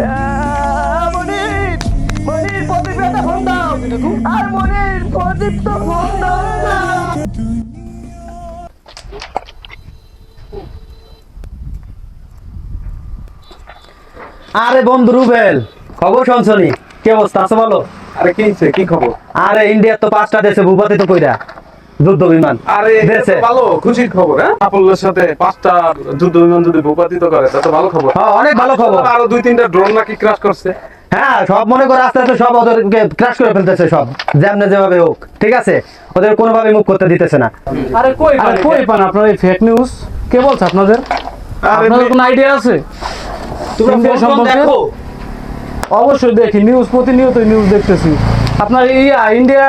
আহ, মনির মনির প্রদীপ একটা ফোন দাও। আর মনির প্রদীপ তো ফোন দাও আরে বন্ধু রুবেল খবর শুনছনি কি অবস্থা আছে বলো আরে কি কি খবর? আরে ইন্ডিয়ার তো পাঁচটা দেশে ভূপাতিত কইরা। যুদ্ধ বিমান। আরে ভালো খুশির খবর হ্যাঁ? সাফল্যের সাথে পাঁচটা যুদ্ধ বিমান যদি ভূপাতিত করে তা তো ভালো খবর। হ্যাঁ, অনেক ভালো খবর। আরও দুই তিনটা ড্রোন নাকি ক্রাশ করছে। হ্যাঁ সব মনে করে আস্তে আস্তে সব ওদেরকে ক্রাশ করে ফেলতেছে সব যেমনে যেভাবে হোক ঠিক আছে? ওদের কোনোভাবে মুখ করতে দিতেছে না। আরে কই আরে কই পান আপনার এই ফেক নিউজ কে বলছে আপনাদের? আপনাদের কোনো আইডিয়া আছে? তোমরা ফোন সম্পর্কে? দেখো। অবশ্যই দেখি নিউজ প্রতিনিয়ত নিউজ দেখতেছি। আপনার এই ইন্ডিয়া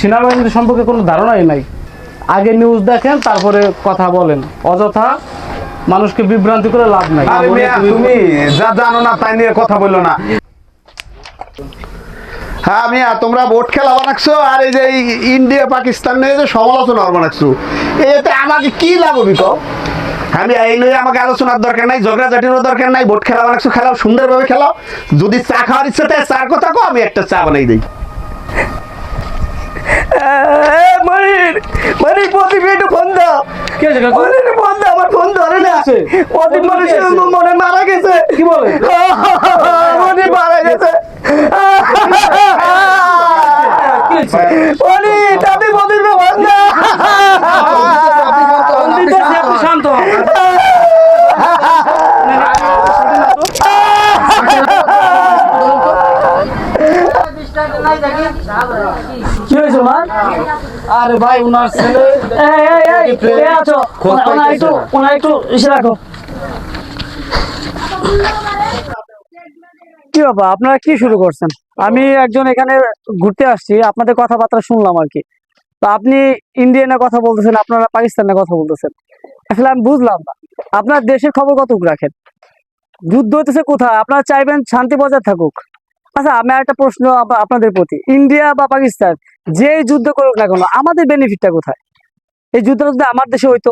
সেনাবাহিনী সম্পর্কে কোনো ধারণাই নাই। আগে নিউজ দেখেন তারপরে কথা বলেন। অযথা মানুষকে বিভ্রান্তি করে লাভ নাই। তুমি যা জানো না তাই নিয়ে কথা বলল না। হ্যাঁ মিয়া তোমরা ভোট খেলা বানাচ্ছো আর এই যে ইন্ডিয়া পাকিস্তান নিয়ে যে সমালোচনা বানাচ্ছো এতে আমাকে কি লাভ হবি আমি এই লই আমাকে আলোচনার দরকার নাই ঝগড়াঝাটিরও দরকার নাই ভোট খেলা বানাচ্ছো খেলাও সুন্দরভাবে খেলাও। যদি চা খাওয়ার ইচ্ছা থাকে চার কথা কো আমি একটা চা বানাই দিই। মনির মনির প্রদীপ একটু ফোন দাও। কে আছে কাকু? মনির ফোন দাও আমার ফোন ধরে না। আছে? প্রদীপ মনির মনে মারা গেছে। কি বলে মনির মারা গেছে কি হয়েছে? মনির আপনি প্রদীপ ফোন দাও ফোন দিতেছি, আপনি শান্ত হন। কি হয়েছে মা? আরে ভাই উনার ছেলে এই, এই, এই, আছো? খোঁজ ওনা- ওনা পাইতেছে একটু না। ওনা একটু ইসে রাখো। কি বাবা আপনারা কি শুরু করছেন? আমি একজন এখানে ঘুরতে আসছি আপনাদের কথাবার্তা শুনলাম আর কি। তো আপনি ইন্ডিয়ানে কথা বলতেছেন আপনারা পাকিস্তানে কথা বলতেছেন। আসলে আমি বুঝলাম না। আপনার দেশের খবর কতটুকু রাখেন? যুদ্ধ হইতেছে কোথায়? আপনারা চাইবেন শান্তি বজায় থাকুক। আচ্ছা আমি একটা প্রশ্ন আপনাদের প্রতি। ইন্ডিয়া বা পাকিস্তান যে যুদ্ধ করুক না কেন আমাদের বেনিফিটটা কোথায়? এই যুদ্ধটা যদি আমার দেশে হইতো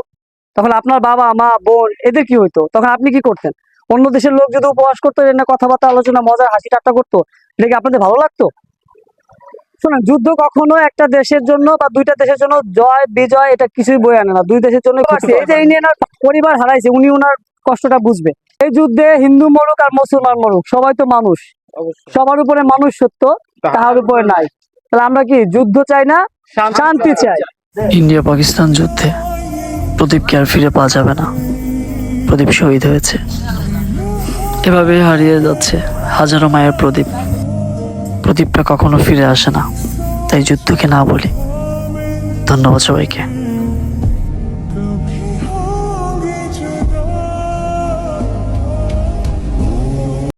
তখন আপনার বাবা মা বোন এদের কি হইতো? তখন আপনি কি করতেন? অন্য দেশের লোক যদি উপবাস করতো না কথাবার্তা আলোচনা মজা হাসি ঠাট্টা করতো এটা কি আপনাদের ভালো লাগতো? শোনেন যুদ্ধ কখনো একটা দেশের জন্য বা দুইটা দেশের জন্য জয় বিজয় এটা কিছুই বয়ে আনে না। দুই দেশের জন্য এই যে ইন্ডিয়ান পরিবার হারাইছে উনি ওনার কষ্টটা বুঝবে। এই যুদ্ধে হিন্দু মরুক আর মুসলমান মরুক সবাই তো মানুষ। সবার উপরে মানুষ সত্য তাহার উপরে নাই। তাহলে আমরা কি যুদ্ধ চাই না? শান্তি চাই। ইন্ডিয়া পাকিস্তান যুদ্ধে প্রদীপকে আর ফিরে পাওয়া যাবে না। প্রদীপ শহীদ হয়েছে। এভাবে হারিয়ে যাচ্ছে হাজারো মায়ের প্রদীপ। প্রদীপটা কখনো ফিরে আসে না। তাই যুদ্ধকে না বলি। ধন্যবাদ সবাইকে।